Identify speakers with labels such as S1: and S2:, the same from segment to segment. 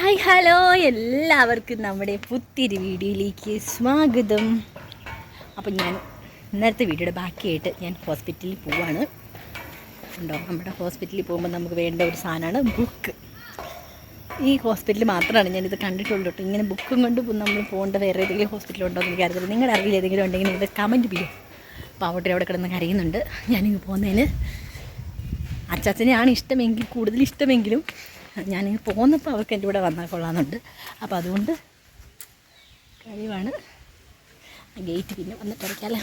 S1: Hi hello. എല്ലാവർക്കും നമ്മുടെ പുത്തിരി വീഡിയോയിലേക്ക് സ്വാഗതം. അപ്പം ഞാൻ ഇന്നത്തെ വീഡിയോയുടെ ബാക്കിയായിട്ട് ഞാൻ ഹോസ്പിറ്റലിൽ പോവാണ്. ഉണ്ടോ? നമ്മുടെ ഹോസ്പിറ്റലിൽ പോകുമ്പോൾ നമുക്ക് വേണ്ട ഒരു സാധനമാണ് ബുക്ക് ഈ ഹോസ്പിറ്റലിൽ മാത്രമാണ് ഞാനിത് കണ്ടിട്ടുള്ളൂ കേട്ടോ. ഇങ്ങനെ ബുക്കും കൊണ്ട് നമ്മൾ പോകേണ്ട വേറെ ഏതെങ്കിലും ഹോസ്പിറ്റൽ ഉണ്ടോ എന്ന് എനിക്കറിയില്ല. നിങ്ങളുടെ അറിവിൽ ഏതെങ്കിലും ഉണ്ടെങ്കിൽ നിങ്ങൾ കമന്റ് ചെയ്യും അപ്പോൾ അവിടെ അവിടെ കിടന്ന് കരയുന്നുണ്ട്. ഞാനിങ്ങ് പോകുന്നതിന് അച്ചാച്ചനെയാണ് ഇഷ്ടമെങ്കിൽ കൂടുതൽ ഇഷ്ടമെങ്കിലും ഞാനിങ്ങ് പോകുന്നപ്പോൾ അവർക്ക് എന്റെ കൂടെ വന്നാൽ കൊള്ളാമെന്നുണ്ട്. അപ്പോൾ അതുകൊണ്ട് കഴിവാണ്. ഗേറ്റ് പിന്നെ വന്നിട്ട് അടയ്ക്കാമല്ലോ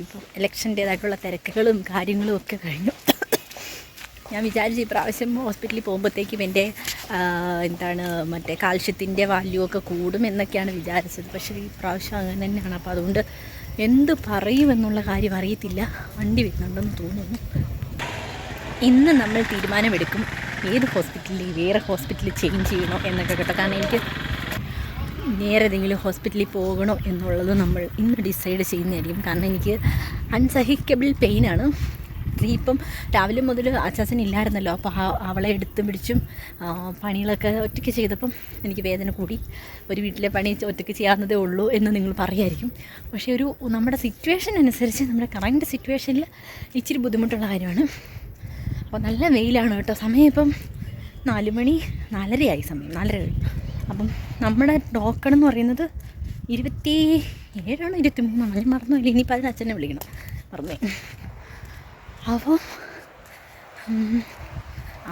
S1: ഇപ്പം ഇലക്ഷന്റേതായിട്ടുള്ള തിരക്കുകളും കാര്യങ്ങളും ഒക്കെ കഴിഞ്ഞു. ഞാൻ വിചാരിച്ചു ഈ പ്രാവശ്യം ഹോസ്പിറ്റലിൽ പോകുമ്പോഴത്തേക്കും എന്റെ എന്താണ് മറ്റേ കാൽഷ്യത്തിന്റെ വാല്യൂ ഒക്കെ കൂടും എന്നൊക്കെയാണ് വിചാരിച്ചത്. പക്ഷേ ഈ പ്രാവശ്യം അങ്ങനെ തന്നെയാണ്. അപ്പോൾ അതുകൊണ്ട് എന്ത് പറയുമെന്നുള്ള കാര്യം അറിയത്തില്ല. വണ്ടി വരുന്നുണ്ടെന്ന് തോന്നുന്നു. ഇന്ന് നമ്മൾ തീരുമാനമെടുക്കും. ഏത് ഹോസ്പിറ്റലിൽ വേറെ ഹോസ്പിറ്റലിൽ ചേഞ്ച് ചെയ്യണോ എന്നൊക്കെ കേട്ടോ. കാരണം എനിക്ക് നേരെ ഏതെങ്കിലും ഹോസ്പിറ്റലിൽ പോകണോ എന്നുള്ളത് നമ്മൾ ഇന്ന് ഡിസൈഡ് ചെയ്യുന്നതായിരിക്കും. കാരണം എനിക്ക് അൺസഹിക്കബിൾ പെയിനാണ് ഇപ്പം രാവിലെ മുതൽ അച്ചാസൻ ഇല്ലായിരുന്നല്ലോ. അപ്പോൾ അവളെ എടുത്തും പിടിച്ചും പണികളൊക്കെ ഒറ്റയ്ക്ക് ചെയ്തപ്പം എനിക്ക് വേദന കൂടി. ഒരു വീട്ടിലെ പണി ഒറ്റയ്ക്ക് ചെയ്യാവുന്നതേ ഉള്ളൂ എന്ന് നിങ്ങൾ പറയായിരിക്കും. പക്ഷേ ഒരു നമ്മുടെ സിറ്റുവേഷൻ അനുസരിച്ച് നമ്മുടെ കറണ്ട് സിറ്റുവേഷനിൽ ഇച്ചിരി ബുദ്ധിമുട്ടുള്ള കാര്യമാണ്. അപ്പോൾ നല്ല വെയിലാണ് കേട്ടോ. സമയം ഇപ്പം നാല് മണി നാലരയായി സമയം നാലര കഴിഞ്ഞു. അപ്പം നമ്മുടെ ടോക്കൺ എന്ന് പറയുന്നത് ഇരുപത്തി ഏഴാണോ ഇരുപത്തി മൂന്നാണോ ഞാൻ ഇല്ല ഇനിയിപ്പോൾ അതിന് അച്ഛനെ വിളിക്കണം. മറന്നേ. അപ്പോൾ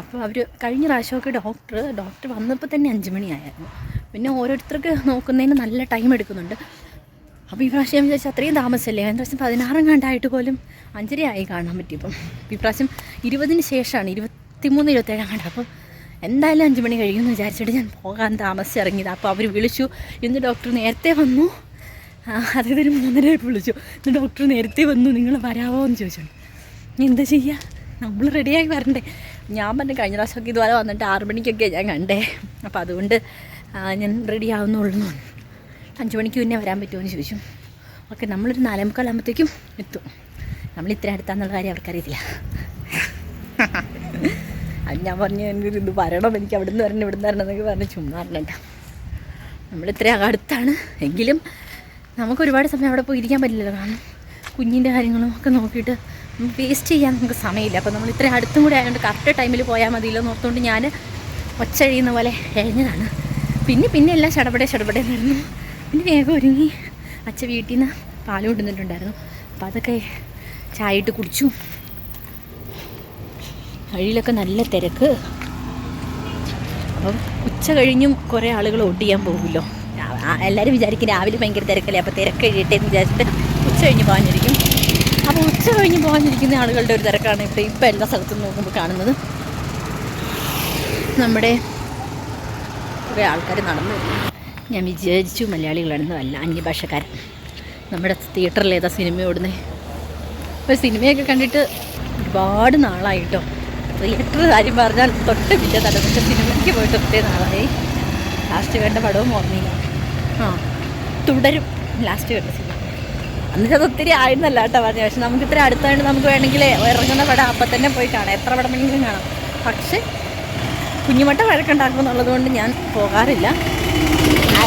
S1: അപ്പോൾ അവർ കഴിഞ്ഞ പ്രാവശ്യമൊക്കെ ഡോക്ടർ ഡോക്ടർ വന്നപ്പോൾ തന്നെ അഞ്ച് മണിയായിരുന്നു. പിന്നെ ഓരോരുത്തർക്ക് നോക്കുന്നതിന് നല്ല ടൈം എടുക്കുന്നുണ്ട്. അപ്പോൾ ഈ പ്രാവശ്യം ഞാൻ വിചാരിച്ചു അത്രയും താമസമല്ലേ? കഴിഞ്ഞ പ്രാവശ്യം പതിനാറും കണ്ടായിട്ട് പോലും അഞ്ചരയായി കാണാൻ പറ്റി അപ്പം ഈ പ്രാവശ്യം ഇരുപതിന് ശേഷമാണ് ഇരുപത്തിമൂന്ന് ഇരുപത്തേഴാം കണ്ട. അപ്പം എന്തായാലും അഞ്ച് മണി കഴിയുമെന്ന് വിചാരിച്ചിട്ട് ഞാൻ പോകാൻ താമസിച്ചിറങ്ങിയത്. അപ്പോൾ അവർ വിളിച്ചു. ഇന്ന് ഡോക്ടർ നേരത്തെ വന്നു. അതായത് ഒരു മൂന്നരയായിട്ട് വിളിച്ചു. ഇന്ന് ഡോക്ടർ നേരത്തെ വന്നു. നിങ്ങൾ വരാമോ എന്ന് ചോദിച്ചോണ്ട് എന്താ ചെയ്യുക നമ്മൾ റെഡിയായി വരണ്ടേ. ഞാൻ പറഞ്ഞു കഴിഞ്ഞ പ്രാവശ്യമൊക്കെ ഇതുപോലെ വന്നിട്ട് ആറ് മണിക്കൊക്കെ ഞാൻ കണ്ടേ. അപ്പോൾ അതുകൊണ്ട് ഞാൻ റെഡി അഞ്ച് മണിക്ക് പിന്നെ വരാൻ പറ്റുമോ എന്ന് ചോദിച്ചു. ഓക്കെ നമ്മളൊരു നാലേ മുക്കാലാകുമ്പോഴത്തേക്കും എത്തും. നമ്മൾ ഇത്ര അടുത്താന്നുള്ള കാര്യം അവർക്കറിയത്തില്ല. അത് ഞാൻ പറഞ്ഞു എനിക്ക് ഇത് വരണം? എനിക്ക് അവിടെ നിന്ന് വരണം ഇവിടെ നിന്ന് വരണം എന്നൊക്കെ പറഞ്ഞ് ചുമ്മാ പറഞ്ഞിട്ട നമ്മൾ ഇത്ര അടുത്താണ്. എങ്കിലും നമുക്ക് ഒരുപാട് സമയം അവിടെ പോയി ഇരിക്കാൻ പറ്റില്ലല്ലോ. കാരണം കുഞ്ഞിന്റെ കാര്യങ്ങളും ഒക്കെ നോക്കിയിട്ട് വേസ്റ്റ് ചെയ്യാൻ നമുക്ക് സമയമില്ല. അപ്പോൾ നമ്മൾ ഇത്ര അടുത്തും കൂടെ ആയതുകൊണ്ട് കറക്റ്റ് ടൈമിൽ പോയാൽ മതിയല്ലോ എന്ന് ഓർത്തുകൊണ്ട് ഞാൻ ഒച്ചഴിയുന്ന പോലെ എഴുന്നതാണ് പിന്നെ പിന്നെ എല്ലാം ചടപടെ ചടപടെ വരുന്നു. പിന്നെ വേഗം ഒരുങ്ങി. അച്ഛ വീട്ടിൽ നിന്ന് പാൽ കൊണ്ടുവന്നിട്ടുണ്ടായിരുന്നു. അപ്പോൾ അതൊക്കെ ചായ ഇട്ട് കുടിച്ചു. വഴിയിലൊക്കെ നല്ല തിരക്ക്. അപ്പം ഉച്ച കഴിഞ്ഞും കുറേ ആളുകൾ ഒട്ടിയാൻ പോകുമല്ലോ. എല്ലാവരും വിചാരിക്കും രാവിലെ ഭയങ്കര തിരക്കല്ലേ അപ്പോൾ തിരക്ക് കഴിയട്ടെ എന്ന് വിചാരിച്ചിട്ട് ഉച്ച കഴിഞ്ഞ് പോകാനിരിക്കും. അപ്പോൾ ഉച്ച കഴിഞ്ഞ് പോകാനിരിക്കുന്ന ആളുകളുടെ ഒരു തിരക്കാണ് ഇപ്പോൾ ഇപ്പോൾ എല്ലാ സ്ഥലത്തും നോക്കുമ്പോൾ കാണുന്നത്. നമ്മുടെ കുറേ ആൾക്കാർ നടന്നു. ഞാൻ വിചാരിച്ചു മലയാളികളാണെന്നും അല്ല അന്യഭാഷക്കാരൻ. നമ്മുടെ തിയേറ്ററിൽ ഏതാ സിനിമ ഓടുന്നത് ഒരു സിനിമയൊക്കെ കണ്ടിട്ട് ഒരുപാട് നാളായിട്ടോ തിയേറ്റർ കാര്യം പറഞ്ഞാൽ തൊട്ട് പിന്നെ തലമുറ്റ സിനിമയ്ക്ക് പോയിട്ട് ഒത്തിരി നാളായി. ലാസ്റ്റ് കണ്ട പടവും ഓർമ്മയില്ല. ആ തുടരും. ലാസ്റ്റ് കണ്ട സിനിമ. എന്നിട്ട് അത് ഒത്തിരി ആയിരുന്നല്ല കേട്ടോ പറഞ്ഞത്. പക്ഷെ നമുക്ക് ഇത്ര അടുത്തായിട്ട് നമുക്ക് വേണമെങ്കിൽ ഇറങ്ങുന്ന പടം അപ്പം തന്നെ പോയി കാണാം. എത്ര പടം വേണമെങ്കിലും കാണാം. പക്ഷേ കുഞ്ഞുമട്ട വഴക്കുണ്ടാക്കും എന്നുള്ളത് കൊണ്ട് ഞാൻ പോകാറില്ല.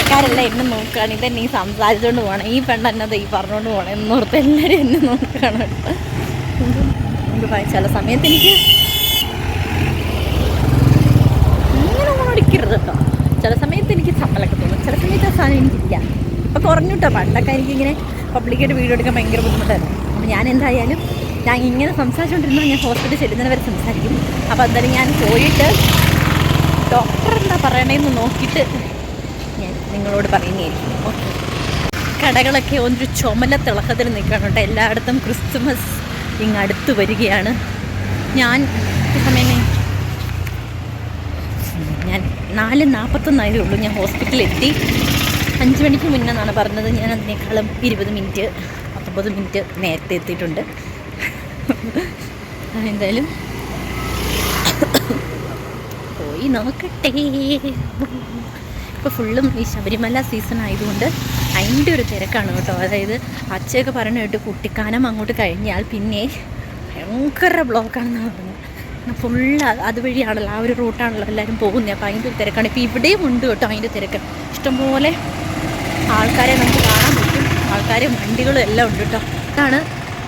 S1: ആൾക്കാരെല്ലാം എന്നെ നോക്കുകയാണ്. ഇതെന്നെ ഈ സംസാരിച്ചുകൊണ്ട് പോകണം ഈ പെണ്ണെന്നത് ഈ പറഞ്ഞുകൊണ്ട് പോകണം എന്നോർത്ത് എല്ലാവരും എന്നെ നോക്കുകയാണ് ചില സമയത്ത് എനിക്ക് ഇങ്ങനെ ഓടിക്കരുത് കേട്ടോ. ചില സമയത്ത് എനിക്ക് ചമ്മലൊക്കെ തോന്നും. ചില സമയത്ത് ആ സാധനം എനിക്കില്ല. ഇപ്പം കുറഞ്ഞു കേട്ടോ. പണ്ടൊക്കെ എനിക്കിങ്ങനെ പബ്ലിക്കായിട്ട് വീഡിയോ എടുക്കാൻ ഭയങ്കര ബുദ്ധിമുട്ടായിരുന്നു. അപ്പോൾ ഞാൻ എന്തായാലും ഞാൻ ഇങ്ങനെ സംസാരിച്ചുകൊണ്ടിരുന്നാൽ ഞാൻ ഹോസ്പിറ്റലിൽ ചെല്ലുന്നവരെ സംസാരിക്കും. അപ്പോൾ എന്തായാലും ഞാൻ പോയിട്ട് ഡോക്ടർ എന്താ പറയണേന്ന് നോക്കിയിട്ട് നിങ്ങളോട് പറയുന്നതായിരിക്കും. ഓക്കെ കടകളൊക്കെ ഒരു ചുമല തിളക്കത്തിൽ നിൽക്കണുണ്ട് എല്ലായിടത്തും ക്രിസ്മസ് ഇങ്ങ് അടുത്ത് വരികയാണ്. ഞാൻ സമയം ഞാൻ- നാല് നാൽപ്പത്തൊന്നായതേ ഉള്ളൂ. ഞാൻ ഹോസ്പിറ്റലിൽ എത്തി. അഞ്ച് മണിക്ക് മുന്നേ എന്നാണ് പറഞ്ഞത്. ഞാൻ അതിനേക്കാളും ഇരുപത് മിനിറ്റ് പത്തൊമ്പത് മിനിറ്റ് നേരത്തെ എത്തിയിട്ടുണ്ട്. എന്തായാലും പോയി നോക്കട്ടെ. ഇപ്പോൾ ഫുള്ളും ഈ ശബരിമല സീസൺ ആയതുകൊണ്ട് അതിന്റെ ഒരു തിരക്കാണ് കേട്ടോ. അതായത് അച്ഛയൊക്കെ പറഞ്ഞു കേട്ട് കുട്ടിക്കാനം അങ്ങോട്ട് കഴിഞ്ഞാൽ പിന്നെ ഭയങ്കര ബ്ലോക്കാണെന്നാണ് പറഞ്ഞത്. ഫുള്ള് അതുവഴിയാണല്ലോ ആ ഒരു റൂട്ടാണല്ലോ എല്ലാവരും പോകുന്നത് അപ്പോൾ അതിന്റെ ഒരു തിരക്കാണ്. ഇപ്പോൾ ഇവിടെയും ഉണ്ട് കേട്ടോ അതിന്റെ തിരക്ക്. ഇഷ്ടംപോലെ ആൾക്കാരെ നമുക്ക് കാണാൻ പറ്റും. ആൾക്കാരും വണ്ടികളും എല്ലാം ഉണ്ട് കേട്ടോ. ഇതാണ്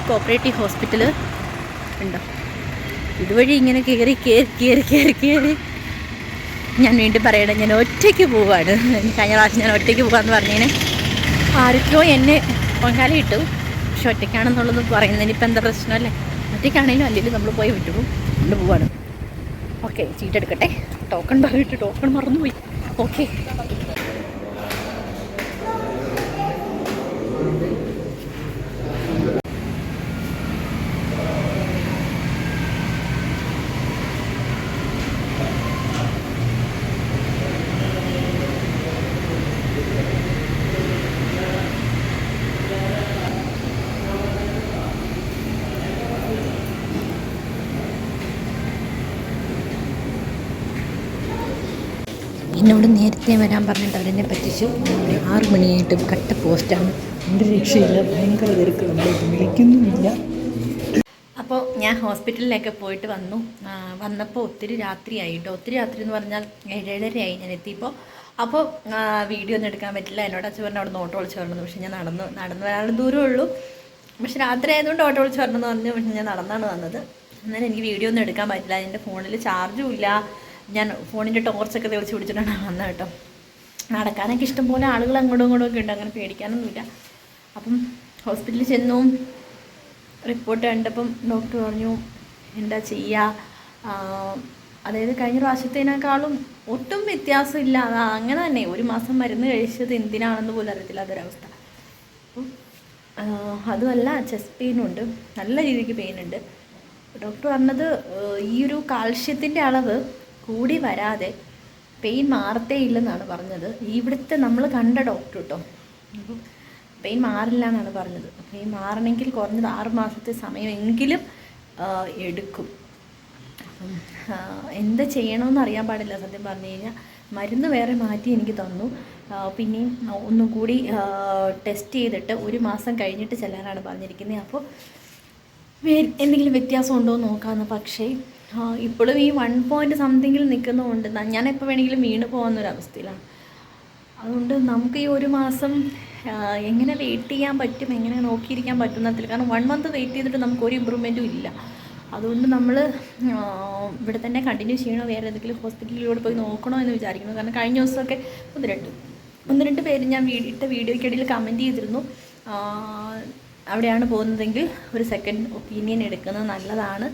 S1: കോപ്പറേറ്റീവ് ഹോസ്പിറ്റൽ ഉണ്ടോ? ഇതുവഴി ഇങ്ങനെ കയറി കയറി കയറി കയറി കയറി ഞാൻ വീണ്ടും പറയണം ഞാൻ ഒറ്റയ്ക്ക് പോവാണ്. കഴിഞ്ഞ പ്രാവശ്യം ഞാൻ ഒറ്റയ്ക്ക് പോകാമെന്ന് പറഞ്ഞേനെ. ആരൊക്കെയോ എന്നെ പൊങ്കാലി ഇട്ടു. പക്ഷെ ഒറ്റയ്ക്കാണെന്നുള്ളത് പറയുന്നതിന് ഇപ്പം എന്താ പ്രശ്നമല്ലേ? ഒറ്റയ്ക്കാണെങ്കിലും അല്ലെങ്കിൽ നമ്മൾ പോയി വിട്ടു കൊണ്ട് പോവാണ്. ഓക്കെ ചീട്ടെടുക്കട്ടെ. ടോക്കൺ പറഞ്ഞിട്ട് ടോക്കൺ മറന്നുപോയി. ഓക്കെ. എന്നോട് നേരത്തെ വരാൻ പറഞ്ഞിട്ട് അവരെന്നെ പറ്റിച്ചു. ആറ് മണിയായിട്ടും കട്ട പോസ്റ്റാണ്.
S2: എന്റെ രക്ഷയില്ല. ഭയങ്കര തിരക്ക്. നമ്മളെ വിളിക്കുന്നുമില്ല.
S1: അപ്പോൾ ഞാൻ ഹോസ്പിറ്റലിലൊക്കെ പോയിട്ട് വന്നു. വന്നപ്പോൾ ഒത്തിരി രാത്രിയായി കേട്ടോ ഒത്തിരി രാത്രി എന്ന് പറഞ്ഞാൽ ഏഴേഴരയായി ഞാൻ എത്തിയപ്പോൾ അപ്പോൾ വീഡിയോ ഒന്നും എടുക്കാൻ പറ്റില്ല. എന്നോട് അച്ഛൻ പറഞ്ഞു അവിടെ നിന്ന് ഓട്ടോ വിളിച്ച് വരണം പക്ഷേ ഞാൻ നടന്നു നടന്നു വരാനുള്ള ദൂരമേ ഉള്ളൂ. പക്ഷേ രാത്രി ആയതുകൊണ്ട് ഓട്ടോ വിളിച്ച് വരണമെന്ന് പറഞ്ഞു. പക്ഷേ ഞാൻ നടന്നാണ് വന്നത്. അന്നേരം എനിക്ക് വീഡിയോ ഒന്നും എടുക്കാൻ പറ്റില്ല. എന്റെ ഫോണിൽ ചാർജും ഇല്ല. ഞാൻ ഫോണിന്റെ ടോർച്ചൊക്കെ തെളിച്ച് പിടിച്ചിട്ടാണ് വന്നത് കേട്ടോ. നടക്കാനൊക്കെ ഇഷ്ടംപോലെ ആളുകൾ അങ്ങോട്ടും ഇങ്ങോട്ടും ഒക്കെ ഉണ്ട്. അങ്ങനെ പേടിക്കാനൊന്നുമില്ല. അപ്പം ഹോസ്പിറ്റലിൽ ചെന്നു. റിപ്പോർട്ട് കണ്ടപ്പം ഡോക്ടർ പറഞ്ഞു എന്താ ചെയ്യുക അതായത് കഴിഞ്ഞ പ്രാവശ്യത്തേനേക്കാളും ഒട്ടും വ്യത്യാസമില്ല. അത് അങ്ങനെ തന്നെ. ഒരു മാസം മരുന്ന് കഴിച്ചത് എന്തിനാണെന്ന് പോലും അറിയത്തില്ല. അതൊരവസ്ഥ. അതുമല്ല ചെസ്റ്റ് പെയിനും ഉണ്ട്. നല്ല രീതിക്ക് പെയിനുണ്ട് ഡോക്ടർ പറഞ്ഞത് ഈ ഒരു കാൽഷ്യത്തിന്റെ അളവ് കൂടി വരാതെ പെയിൻ മാറത്തേ ഇല്ലെന്നാണ് പറഞ്ഞത്. ഇവിടുത്തെ നമ്മൾ കണ്ട ഡോക്ടർ കേട്ടോ പെയിൻ മാറില്ല എന്നാണ് പറഞ്ഞത്. പെയിൻ മാറണമെങ്കിൽ കുറഞ്ഞത് ആറ് മാസത്തെ സമയമെങ്കിലും എടുക്കും. എന്ത് ചെയ്യണമെന്ന് അറിയാൻ പാടില്ല സത്യം പറഞ്ഞു കഴിഞ്ഞാൽ മരുന്ന് വേറെ മാറ്റി എനിക്ക് തന്നു. പിന്നെയും ഒന്നും കൂടി ടെസ്റ്റ് ചെയ്തിട്ട് ഒരു മാസം കഴിഞ്ഞിട്ട് ചെല്ലാനാണ് പറഞ്ഞിരിക്കുന്നത് അപ്പോൾ എന്തെങ്കിലും വ്യത്യാസം ഉണ്ടോ എന്ന് നോക്കാമെന്ന് പക്ഷേ ഇപ്പോഴും ഈ വൺ പോയിന്റ് സംതിങ്ങിൽ നിൽക്കുന്നതുകൊണ്ട് ഞാൻ എപ്പോൾ വേണമെങ്കിലും വീണ് പോകുന്നൊരവസ്ഥയിലാണ് അതുകൊണ്ട് നമുക്ക് ഈ ഒരു മാസം എങ്ങനെ വെയിറ്റ് ചെയ്യാൻ പറ്റും എങ്ങനെ നോക്കിയിരിക്കാൻ പറ്റും എന്നതിൽ കാരണം വൺ മന്ത് വെയിറ്റ് ചെയ്തിട്ട് നമുക്ക് ഒരു ഇമ്പ്രൂവ്മെന്റും ഇല്ല. അതുകൊണ്ട് നമ്മൾ ഇവിടെ തന്നെ കണ്ടിന്യൂ ചെയ്യണോ വേറെ ഏതെങ്കിലും ഹോസ്പിറ്റലിലൂടെ പോയി നോക്കണോ എന്ന് വിചാരിക്കുന്നു. കാരണം കഴിഞ്ഞ ദിവസമൊക്കെ ഒന്ന് രണ്ട് ഒന്ന് രണ്ട് പേര് ഞാൻ ഇട്ട വീഡിയോയ്ക്കിടയിൽ കമന്റ് ചെയ്തിരുന്നു. അവിടെയാണ് പോകുന്നതെങ്കിൽ ഒരു സെക്കൻഡ് ഒപ്പീനിയൻ എടുക്കുന്നത് നല്ലതാണ്.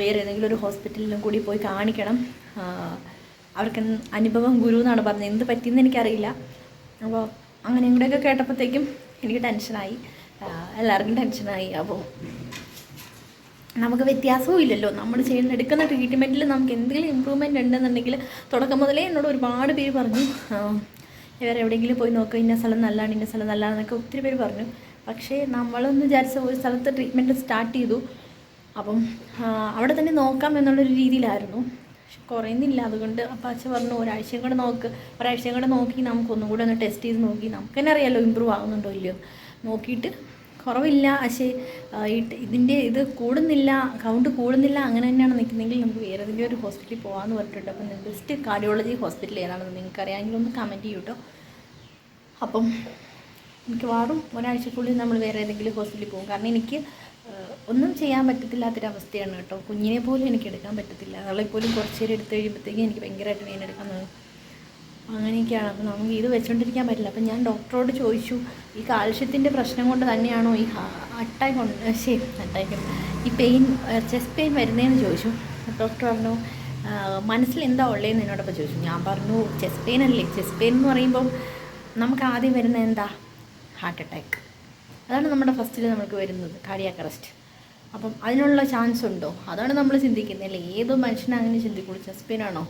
S1: വേറെ ഏതെങ്കിലും ഒരു ഹോസ്പിറ്റലിലും കൂടി പോയി കാണിക്കണം. അവർക്ക് അനുഭവം ഗുരു എന്നാണ് പറഞ്ഞത്. എന്ത് പറ്റിയെന്ന് എനിക്കറിയില്ല. അപ്പോൾ അങ്ങനെ കൂടെയൊക്കെ കേട്ടപ്പോഴത്തേക്കും എനിക്ക് ടെൻഷനായി. എല്ലാവർക്കും ടെൻഷനായി. അപ്പോൾ നമുക്ക് വ്യത്യാസവും ഇല്ലല്ലോ. നമ്മൾ ചെയ്യുന്ന എടുക്കുന്ന ട്രീറ്റ്മെന്റിൽ നമുക്ക് എന്തെങ്കിലും ഇമ്പ്രൂവ്മെന്റ് ഉണ്ടെന്നുണ്ടെങ്കിൽ തുടക്കം മുതലേ എന്നോട് ഒരുപാട് പേര് പറഞ്ഞു. വേറെ എവിടെയെങ്കിലും പോയി നോക്കുക ഇന്ന സ്ഥലം നല്ലതാണ് ഇന്ന സ്ഥലം നല്ലതാണെന്നൊക്കെ ഒത്തിരി പേര് പറഞ്ഞു. പക്ഷേ നമ്മളൊന്ന് വിചാരിച്ച ഒരു സ്ഥലത്ത് ട്രീറ്റ്മെന്റ് സ്റ്റാർട്ട് ചെയ്തു. അപ്പം അവിടെ തന്നെ നോക്കാം എന്നുള്ളൊരു രീതിയിലായിരുന്നു. പക്ഷെ കുറയുന്നില്ല. അതുകൊണ്ട് അപ്പം അച്ഛൻ പറഞ്ഞു ഒരാഴ്ചയും കൂടെ നോക്ക്. ഒരാഴ്ചയും കൂടെ നോക്കി നമുക്ക് ഒന്നും കൂടെ ഒന്ന് ടെസ്റ്റ് ചെയ്ത് നോക്കി. നമുക്ക് തന്നെ അറിയാമല്ലോ ഇമ്പ്രൂവ് ആകുന്നുണ്ടോ ഇല്ലയോ? നോക്കിയിട്ട് കുറവില്ല. പക്ഷേ ഇതിന്റെ ഇത് കൂടുന്നില്ല. കൗണ്ട് കൂടുന്നില്ല. അങ്ങനെ തന്നെയാണ് നിൽക്കുന്നതെങ്കിൽ നമുക്ക് വേറെ ഏതെങ്കിലും ഒരു ഹോസ്പിറ്റലിൽ പോകാമെന്ന് പറഞ്ഞിട്ടുണ്ട്. അപ്പം ബെസ്റ്റ് കാർഡിയോളജി ഹോസ്പിറ്റൽ ഏതാണെന്ന് നിങ്ങൾക്ക് അറിയാമെങ്കിൽ ഒന്ന് കമന്റ് ചെയ്യൂ കേട്ടോ അപ്പം മിക്കവാറും ഒരാഴ്ചക്കുള്ളിൽ നമ്മൾ വേറെ ഏതെങ്കിലും ഹോസ്പിറ്റലിൽ പോകും. കാരണം എനിക്ക് ഒന്നും ചെയ്യാൻ പറ്റത്തില്ലാത്തൊരവസ്ഥയാണ് കേട്ടോ. കുഞ്ഞിനെ പോലും എനിക്ക് എടുക്കാൻ പറ്റത്തില്ല. അവളെ കുറച്ച് നേരം എടുത്തു കഴിയുമ്പോഴത്തേക്കും എനിക്ക് ഭയങ്കരമായിട്ട് വേദന എടുക്കാൻ തുടങ്ങും അങ്ങനെയൊക്കെയാണ്. അപ്പോൾ നമുക്ക് ഇത് വെച്ചുകൊണ്ടിരിക്കാൻ പറ്റില്ല. അപ്പം ഞാൻ ഡോക്ടറോട് ചോദിച്ചു ഈ കാൽഷ്യത്തിന്റെ പ്രശ്നം കൊണ്ട് തന്നെയാണോ ഈ അട്ടാക്ക് കൊണ്ട് ശരി അട്ടാക്ക് ഈ പെയിൻ ചെസ്റ്റ് പെയിൻ വരുന്നതെന്ന് ചോദിച്ചു. ഡോക്ടർ പറഞ്ഞു മനസ്സിൽ എന്താ ഉള്ളതെന്ന് എന്നോടൊപ്പം ചോദിച്ചു. ഞാൻ പറഞ്ഞു ചെസ്റ്റ് പെയിൻ അല്ലേ? ചെസ്റ്റ് പെയിൻ എന്ന് പറയുമ്പോൾ നമുക്ക് ആദ്യം വരുന്നത് എന്താ? ഹാർട്ട് അറ്റാക്ക് അതാണ് നമ്മുടെ ഫസ്റ്റിൽ നമുക്ക് വരുന്നത്. കാർഡിയാക്ക് അറസ്റ്റ് അപ്പം അതിനുള്ള ചാൻസ് ഉണ്ടോ? അതാണ് നമ്മൾ ചിന്തിക്കുന്നത്. അല്ലേ? ഏത് മനുഷ്യനും അങ്ങനെ ചിന്തിക്കുള്ളൂ? ചെസ്റ്റ് പെയിൻ ആണോ?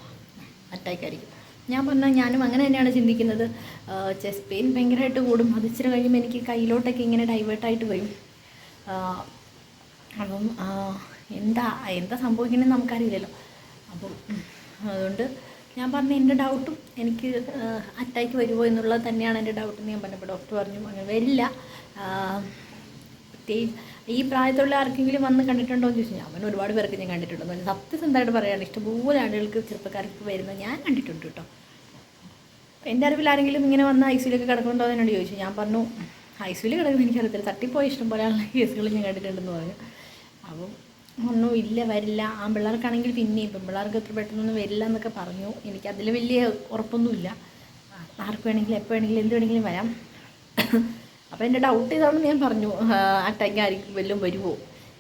S1: അറ്റാക്ക് ആയിരിക്കും. ഞാൻ പറഞ്ഞാൽ ഞാനും അങ്ങനെ തന്നെയാണ് ചിന്തിക്കുന്നത്. ചെസ്റ്റ് പെയിൻ ഭയങ്കരമായിട്ട് കൂടും. അത് ഇച്ചിരി കഴിയുമ്പോൾ എനിക്ക് കയ്യിലോട്ടൊക്കെ ഇങ്ങനെ ഡൈവേർട്ടായിട്ട് വരും. അപ്പം എന്താ എന്താ സംഭവിക്കണമെന്ന് നമുക്കറിയില്ലല്ലോ. അപ്പം അതുകൊണ്ട് ഞാൻ പറഞ്ഞ എന്റെ ഡൗട്ടും എനിക്ക് അറ്റാക്ക് വരുമോ എന്നുള്ളത് തന്നെയാണ് എന്റെ ഡൗട്ട് എന്ന് ഞാൻ പറഞ്ഞപ്പോൾ ഡോക്ടർ പറഞ്ഞു അങ്ങനെ വരില്ല പ്രത്യേകിച്ച് ഈ പ്രായത്തിലുള്ള ആർക്കെങ്കിലും വന്ന് കണ്ടിട്ടുണ്ടോ എന്ന് ചോദിച്ചു. അവൻ ഒരുപാട് പേർക്ക് ഞാൻ കണ്ടിട്ടുണ്ടെന്ന് പറഞ്ഞു സത്യസന്ധമായിട്ട് പറയുകയാണ് ഇഷ്ടംപോലെ ആളുകൾക്ക് ചെറുപ്പക്കാർക്ക് വരുന്നത് ഞാൻ കണ്ടിട്ടുണ്ട് കേട്ടോ. എന്റെ അറിവിൽ ആരെങ്കിലും ഇങ്ങനെ വന്ന് ഐ സിയിലൊക്കെ കിടക്കുന്നുണ്ടോ എന്ന് എന്നോട് ചോദിച്ചു. ഞാൻ പറഞ്ഞു ഐ സിയിൽ കിടക്കുന്ന എനിക്കറിയത്തില്ല തട്ടിപ്പോയി ഇഷ്ടം പോലെ ആളുടെ കേസുകൾ ഞാൻ കണ്ടിട്ടുണ്ടെന്ന് പറഞ്ഞു. അപ്പം ഒന്നും ഇല്ല വരില്ല. ആ പിള്ളേർക്കാണെങ്കിൽ പിന്നെയും പെൺപിള്ളേർക്ക് എത്ര പെട്ടെന്നൊന്നും വരില്ല എന്നൊക്കെ പറഞ്ഞു. എനിക്ക് അതിൽ വലിയ ഉറപ്പൊന്നുമില്ല. ആർക്ക് വേണമെങ്കിലും എപ്പോൾ വേണമെങ്കിലും എന്ത് വേണമെങ്കിലും വരാം. അപ്പോൾ എന്റെ ഡൗട്ട് ഇതാണെന്ന് ഞാൻ പറഞ്ഞു. ടൈം ആയിരിക്കും വല്ലതും വരുമോ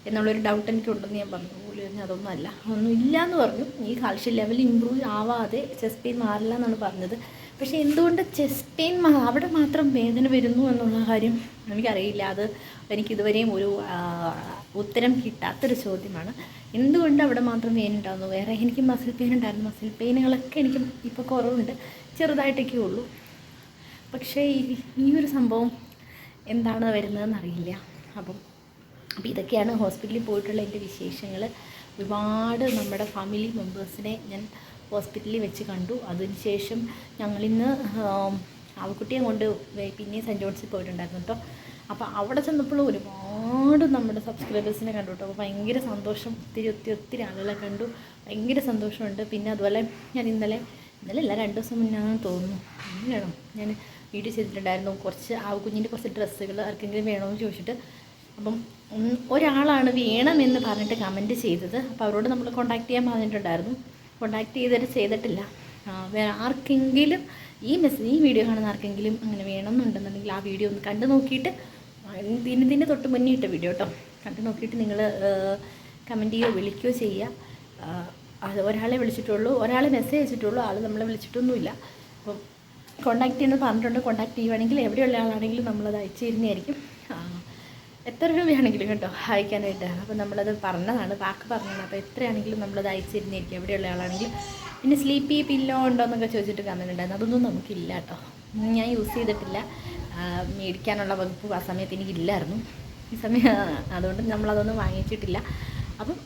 S1: എന്നുള്ളൊരു ഡൗട്ട് എനിക്കുണ്ടെന്ന് ഞാൻ പറഞ്ഞു. പുള്ളി പറഞ്ഞു അതൊന്നും അല്ല ഒന്നും ഇല്ല എന്ന് പറഞ്ഞു. ഈ കാൽഷ്യം ലെവൽ ഇമ്പ്രൂവ് ആവാതെ ചെസ്റ്റ് പെയിൻ മാറില്ല എന്നാണ് പറഞ്ഞത്. പക്ഷേ എന്തുകൊണ്ട് ചെസ്റ്റ് പെയിൻ അവിടെ മാത്രം വേദന വരുന്നു എന്നുള്ള കാര്യം എനിക്കറിയില്ല. അത് എനിക്കിതുവരെയും ഒരു ഉത്തരം കിട്ടാത്തൊരു ചോദ്യമാണ്. എന്തുകൊണ്ട് അവിടെ മാത്രം വേദന ഉണ്ടാകുന്നു വേറെ എനിക്ക് മസിൽ പെയിൻ ഉണ്ടായിരുന്നു. മസിൽ പെയിനുകളൊക്കെ എനിക്ക് ഇപ്പോൾ കുറവുണ്ട്. ചെറുതായിട്ടൊക്കെ ഉള്ളൂ. പക്ഷേ ഈ ഒരു സംഭവം എന്താണ് വരുന്നതെന്ന് അറിയില്ല അപ്പം അപ്പോൾ ഇതൊക്കെയാണ് ഹോസ്പിറ്റലിൽ പോയിട്ടുള്ള എന്റെ വിശേഷങ്ങൾ. ഒരുപാട് നമ്മുടെ ഫാമിലി മെമ്പേഴ്സിനെ ഞാൻ ഹോസ്പിറ്റലിൽ വെച്ച് കണ്ടു. അതിനുശേഷം ഞങ്ങളിന്ന് ആവക്കുട്ടിയെ കൊണ്ട് പിന്നെ പിന്നെയും സെന്റ് ജോൺസിൽ പോയിട്ടുണ്ടായിരുന്നു കേട്ടോ. അപ്പോൾ അവിടെ ചെന്നപ്പോഴും ഒരുപാട് നമ്മുടെ സബ്സ്ക്രൈബേഴ്സിനെ കണ്ടു കേട്ടോ. അപ്പോൾ ഭയങ്കര സന്തോഷം. ഒത്തിരി ഒത്തിരി ഒത്തിരി ആളുകളെ കണ്ടു. ഭയങ്കര സന്തോഷമുണ്ട്. പിന്നെ അതുപോലെ ഞാൻ ഇന്നലെ ഇന്നലെ അല്ല രണ്ട് ദിവസം മുന്നാണെന്ന് തോന്നുന്നു. അങ്ങനെയാണോ ഞാൻ വീഡിയോ ചെയ്തിട്ടുണ്ടായിരുന്നു. കുറച്ച് ആ കുഞ്ഞിന്റെ കുറച്ച് ഡ്രസ്സുകൾ ആർക്കെങ്കിലും വേണമെന്ന് ചോദിച്ചിട്ട് അപ്പം ഒരാളാണ് വേണമെന്ന് പറഞ്ഞിട്ട് കമന്റ് ചെയ്തത്. അപ്പോൾ അവരോട് നമ്മൾ കോൺടാക്റ്റ് ചെയ്യാൻ പറഞ്ഞിട്ടുണ്ടായിരുന്നു. കോൺടാക്റ്റ് ചെയ്തിട്ട് ചെയ്തിട്ടില്ല. വേറെ ആർക്കെങ്കിലും ഈ മെസ്സേജ് ഈ വീഡിയോ കാണുന്ന ആർക്കെങ്കിലും അങ്ങനെ വേണമെന്നുണ്ടെന്നുണ്ടെങ്കിൽ ആ വീഡിയോ ഒന്ന് കണ്ടു നോക്കിയിട്ട് ഇതിന് ഇതിന്റെ തൊട്ട് മുന്നേ ഇട്ട വീഡിയോ കേട്ടോ കണ്ടു നോക്കിയിട്ട് നിങ്ങൾ കമന്റ് ചെയ്യുകയോ വിളിക്കുകയോ ചെയ്യുക. അത് ഒരാളെ വിളിച്ചിട്ടുള്ളൂ. ഒരാളെ മെസ്സേജ് അയച്ചിട്ടുള്ളൂ. ആൾ നമ്മളെ വിളിച്ചിട്ടൊന്നുമില്ല. കോൺടാക്ട് ചെയ്യുന്നത് പറഞ്ഞിട്ടുണ്ട്. കോൺടാക്ട് ചെയ്യുവാണെങ്കിൽ എവിടെയുള്ള ആളാണെങ്കിലും നമ്മളത് അയച്ചു തരുന്നതായിരിക്കും എത്ര രൂപയാണെങ്കിലും കേട്ടോ അയക്കാനായിട്ട്. അപ്പോൾ നമ്മളത് പറഞ്ഞതാണ് വാക്ക് പറഞ്ഞതാണ്. അപ്പോൾ എത്രയാണെങ്കിലും നമ്മളത് അയച്ചു തരുന്നതായിരിക്കും എവിടെയുള്ള ആളാണെങ്കിലും. പിന്നെ സ്ലീപ്പി പില്ലോ ഉണ്ടോ എന്നൊക്കെ ചോദിച്ചിട്ട് കമന്റ് ഉണ്ടായിരുന്നു. അതൊന്നും നമുക്കില്ല കേട്ടോ. ഞാൻ യൂസ് ചെയ്തിട്ടില്ല. മേടിക്കാനുള്ള വകുപ്പ് ആ സമയത്ത് എനിക്കില്ലായിരുന്നു. ഈ സമയം അതുകൊണ്ട് നമ്മളതൊന്നും വാങ്ങിച്ചിട്ടില്ല. അപ്പം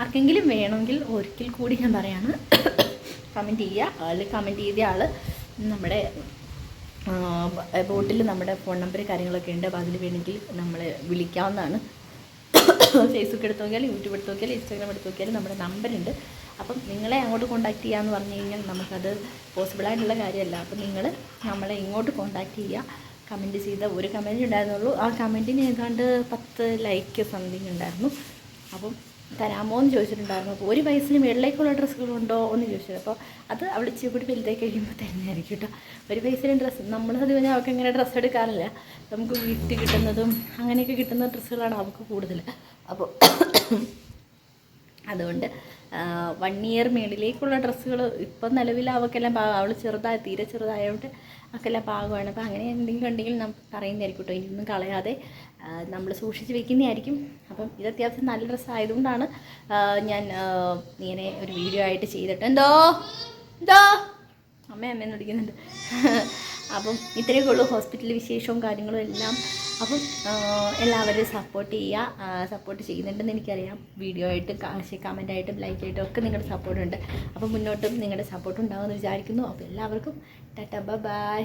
S1: ആർക്കെങ്കിലും വേണമെങ്കിൽ ഒരിക്കൽ കൂടി ഞാൻ പറയാണ്. കമന്റ് ചെയ്യുക. അതിൽ കമന്റ് ചെയ്ത ആൾ നമ്മുടെ ബോട്ടിൽ നമ്മുടെ ഫോൺ നമ്പർ കാര്യങ്ങളൊക്കെ ഉണ്ട്. അപ്പോൾ അതിൽ വേണമെങ്കിൽ നമ്മളെ വിളിക്കാവുന്നതാണ്. ഫേസ്ബുക്ക് എടുത്ത് നോക്കിയാൽ യൂട്യൂബ് എടുത്ത് നോക്കിയാൽ ഇൻസ്റ്റാഗ്രാം എടുത്ത് നോക്കിയാൽ നമ്മുടെ നമ്പറുണ്ട് അപ്പം നിങ്ങളെ അങ്ങോട്ട് കോൺടാക്ട് ചെയ്യാമെന്ന് പറഞ്ഞു കഴിഞ്ഞാൽ നമുക്കത് പോസിബിളായിട്ടുള്ള കാര്യമല്ല. അപ്പം നിങ്ങൾ നമ്മളെ ഇങ്ങോട്ട് കോൺടാക്ട് ചെയ്യുക. കമന്റ് ചെയ്ത ഒരു കമന്റ് ഉണ്ടായിരുന്നുള്ളൂ. ആ കമന്റിന് ഏതാണ്ട് പത്ത് ലൈക്ക് സംതിങ് ഉണ്ടായിരുന്നു. അപ്പം തരാമോ എന്ന് ചോദിച്ചിട്ടുണ്ടായിരുന്നു. അപ്പോൾ ഒരു വയസ്സിന് മുകളിലേക്കുള്ള ഡ്രസ്സുകളുണ്ടോ എന്ന് ചോദിച്ചത്. അപ്പോൾ അത് അവൾ ഇച്ചിരി കൂടി വലുതായി കഴിയുമ്പോൾ തന്നെയായിരിക്കും കേട്ടോ. ഒരു വയസ്സിന് ഡ്രസ്സ് നമ്മൾ അത് പറഞ്ഞാൽ അവൾക്ക് അങ്ങനെ ഡ്രസ്സ് എടുക്കാറില്ല. നമുക്ക് വീട്ടിൽ കിട്ടുന്നതും അങ്ങനെയൊക്കെ കിട്ടുന്ന ഡ്രസ്സുകളാണ് അവൾക്ക് കൂടുതൽ. അപ്പോൾ അതുകൊണ്ട് വൺ ഇയർ മേളിലേക്കുള്ള ഡ്രസ്സുകൾ ഇപ്പം നിലവിൽ അവൾക്കെല്ലാം അവൾ ചെറുതായി തീരെ ചെറുതായതുകൊണ്ട് അവൾക്കെല്ലാം പാകമാണ്. അപ്പോൾ അങ്ങനെ എന്തെങ്കിലും ഉണ്ടെങ്കിൽ നമ്മൾ പറയുന്നതായിരിക്കും കേട്ടോ. ഇനിയൊന്നും കളയാതെ നമ്മൾ സൂക്ഷിച്ച് വെക്കുന്നതായിരിക്കും. അപ്പം ഇത് അത്യാവശ്യം നല്ല ഡ്രസ്സായതുകൊണ്ടാണ് ഞാൻ ഇങ്ങനെ ഒരു വീഡിയോ ആയിട്ട് ചെയ്തിട്ട്. എന്തോ? എന്തോ? അമ്മ അമ്മയെന്ന് വിളിക്കുന്നുണ്ട്. അപ്പം ഇത്രയൊക്കെ ഉള്ളൂ. ഹോസ്പിറ്റൽ വിശേഷവും കാര്യങ്ങളും എല്ലാം. അപ്പം എല്ലാവരും സപ്പോർട്ട് ചെയ്യുക. സപ്പോർട്ട് ചെയ്യുന്നുണ്ടെന്ന് എനിക്കറിയാം. വീഡിയോ ആയിട്ട് കമന്റായിട്ടും ലൈക്കായിട്ടും ഒക്കെ നിങ്ങളുടെ സപ്പോർട്ടുണ്ട് അപ്പം മുന്നോട്ടും നിങ്ങളുടെ സപ്പോർട്ട് ഉണ്ടാകുമെന്ന് വിചാരിക്കുന്നു. അപ്പോൾ എല്ലാവർക്കും ടാറ്റ ബൈ